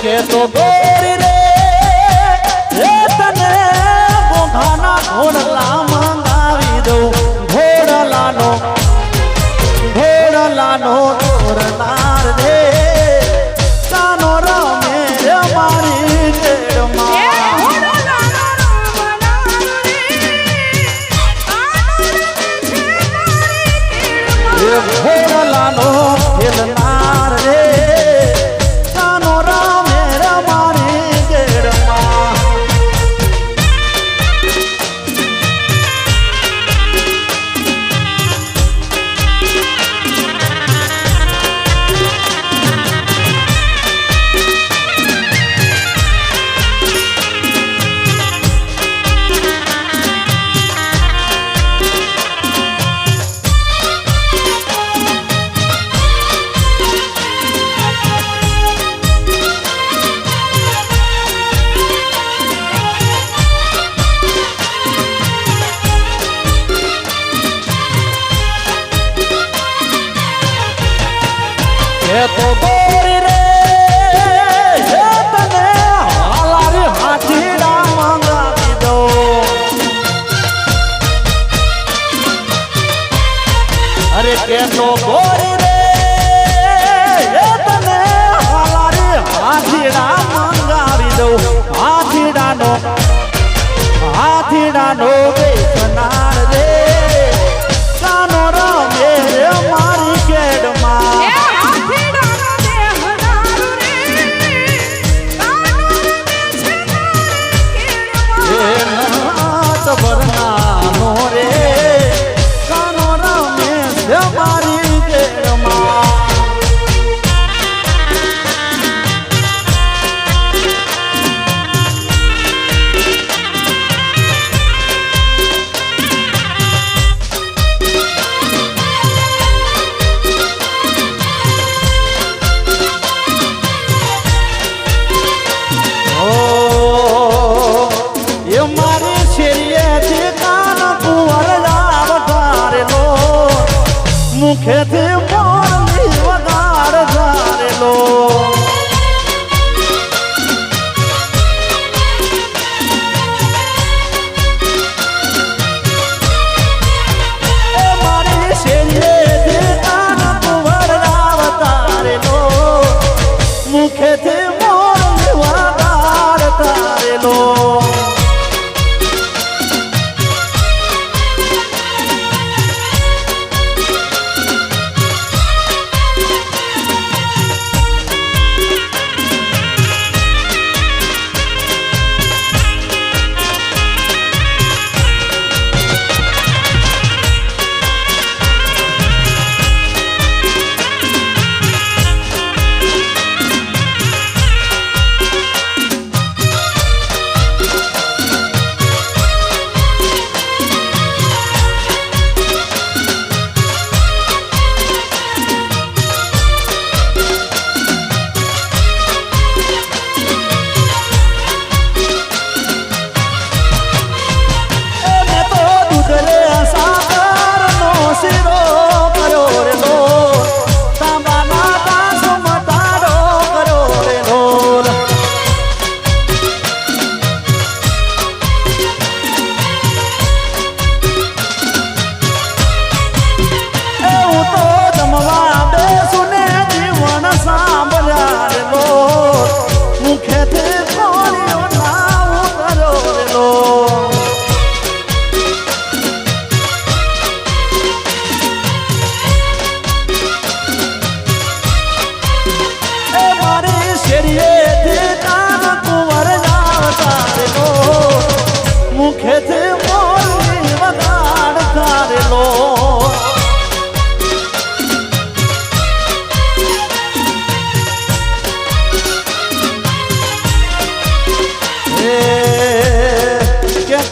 que tô doido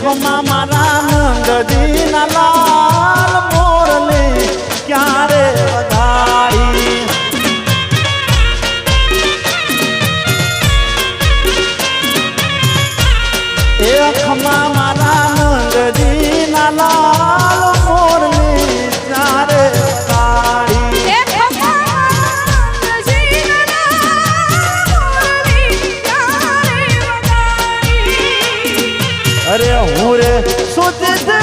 ખમા મારા નંદજીના લાલ સુચિત મારા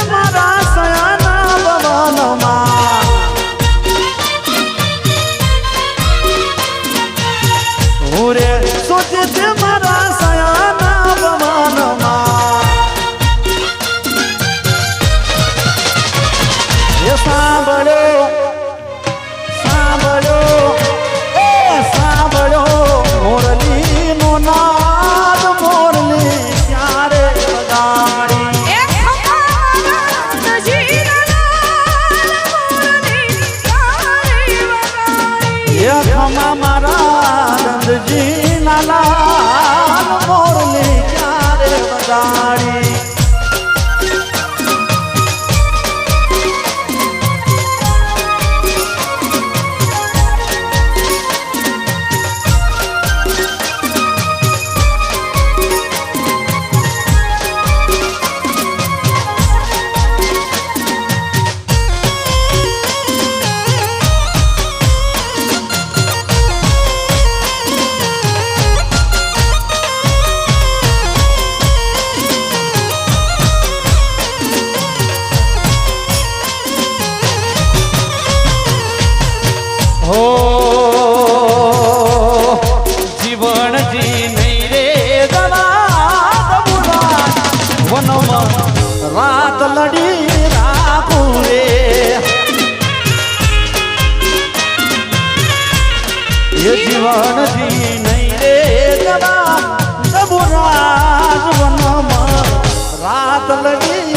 tá me linha.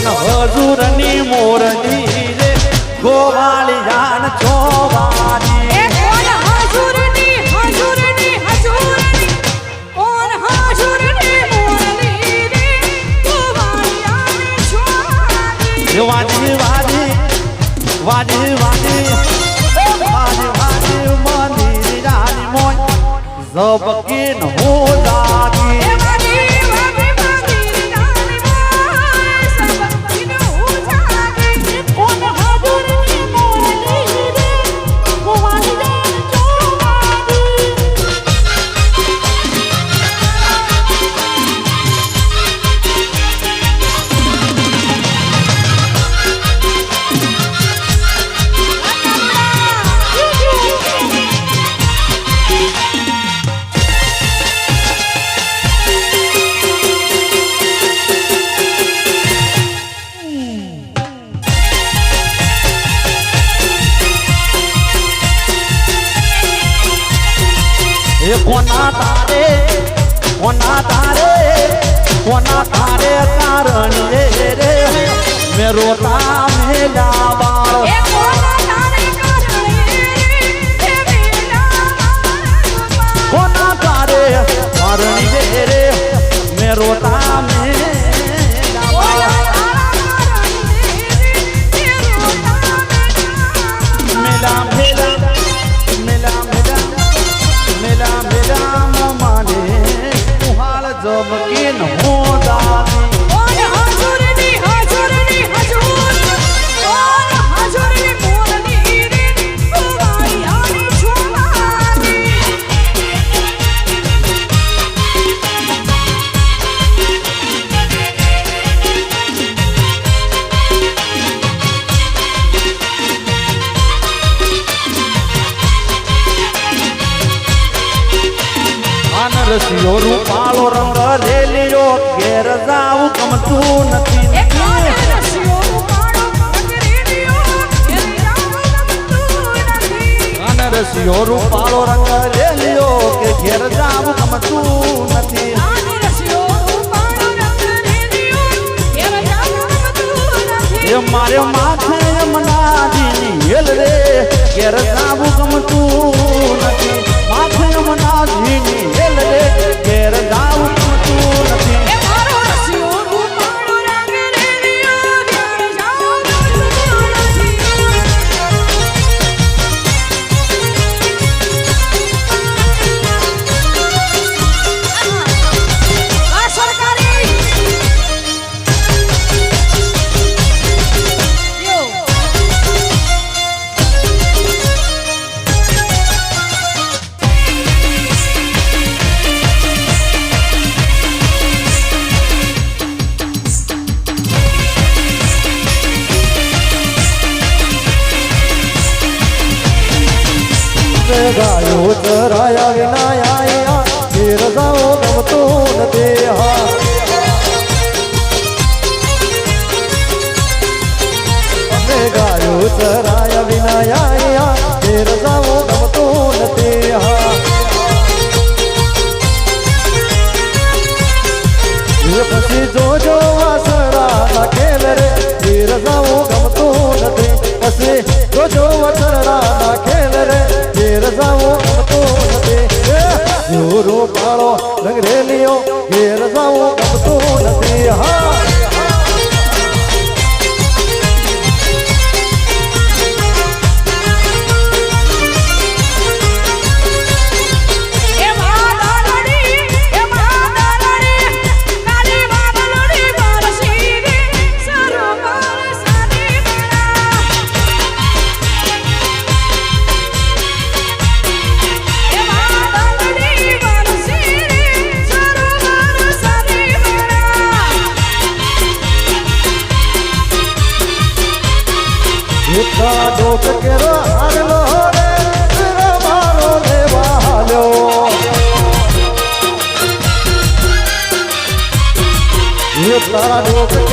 મન હજુરની મોરજી રે ગોવાળિયાન છોવારી વાજી વાજી વાજી વાજી. કોના તારે કોના તારે કારણ રે મેં રોતા મેલા બાળ કોના તારે કારણ રે મેં રોતા મેલા આળસીઓ રૂપાળો રંગ રેલીઓ ઘેર જાવું ગમતું નથી. રસીઓ રૂપાળો રંગ રેલીઓ કે ઘેર જાવું ગમતું નથી. મારે માથે મનાજી હેલ રે ઘેર જાવું ગમતું નથી. પ્રેમના જીની હેલ રે ઘેર ગાયો ચરાયા વિનાયા રજાઓ I'll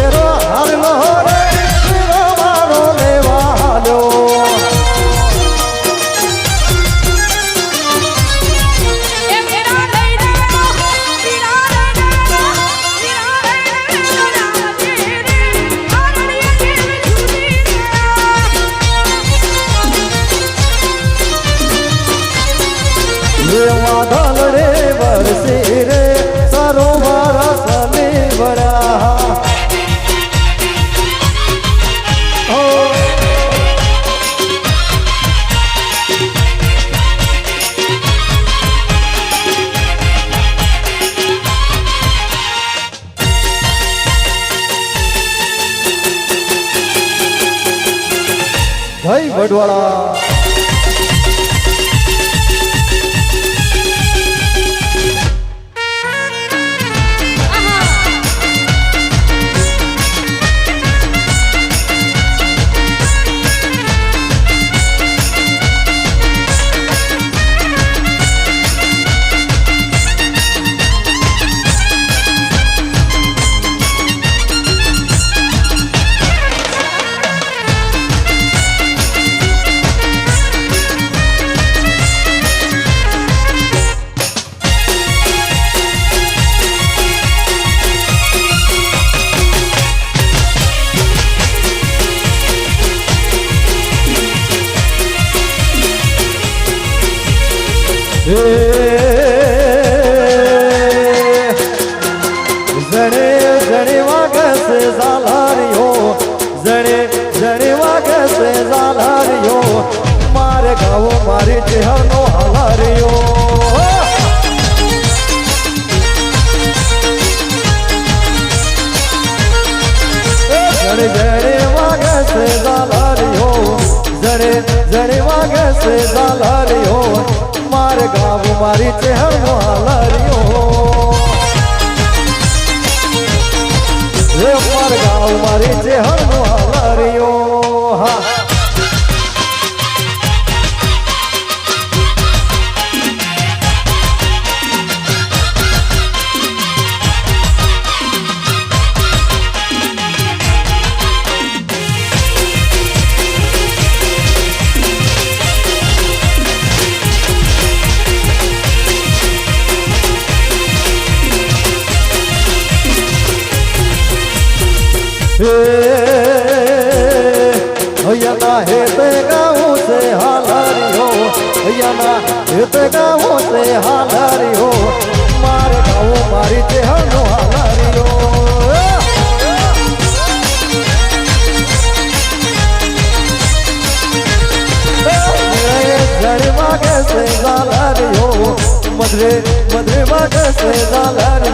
મધરે મધરે વાગે છે ઝાલરીઓ